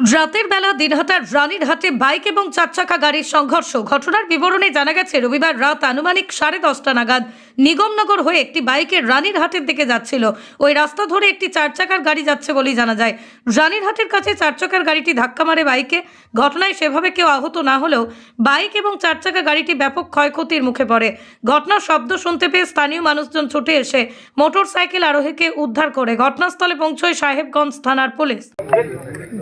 রাতের বেলা দিনহাটার রানীরহাটে বাইক এবং চার চাকা গাড়ির সংঘর্ষ। ঘটনার বিবরণে জানা গেছে, রবিবার রাত আনুমানিক সাড়ে দশটা নাগাদ নিগমনগর হয়ে একটি বাইকের রানীরহাটের দিকে যাচ্ছিল। ওই রাস্তা ধরে একটি চার চাকার গাড়ি যাচ্ছে বলেই জানা যায়। রানীরহাটের কাছে চার চাকার গাড়িটি ধাক্কা মারে বাইকে। ঘটনায় সেভাবে কেউ আহত না হলেও বাইক এবং চার চাকা গাড়িটি ব্যাপক ক্ষয়ক্ষতির মুখে পড়ে। ঘটনার শব্দ শুনতে পেয়ে স্থানীয় মানুষজন ছুটে এসে মোটর সাইকেল আরোহীকে উদ্ধার করে। ঘটনাস্থলে পৌঁছয় সাহেবগঞ্জ থানার পুলিশ।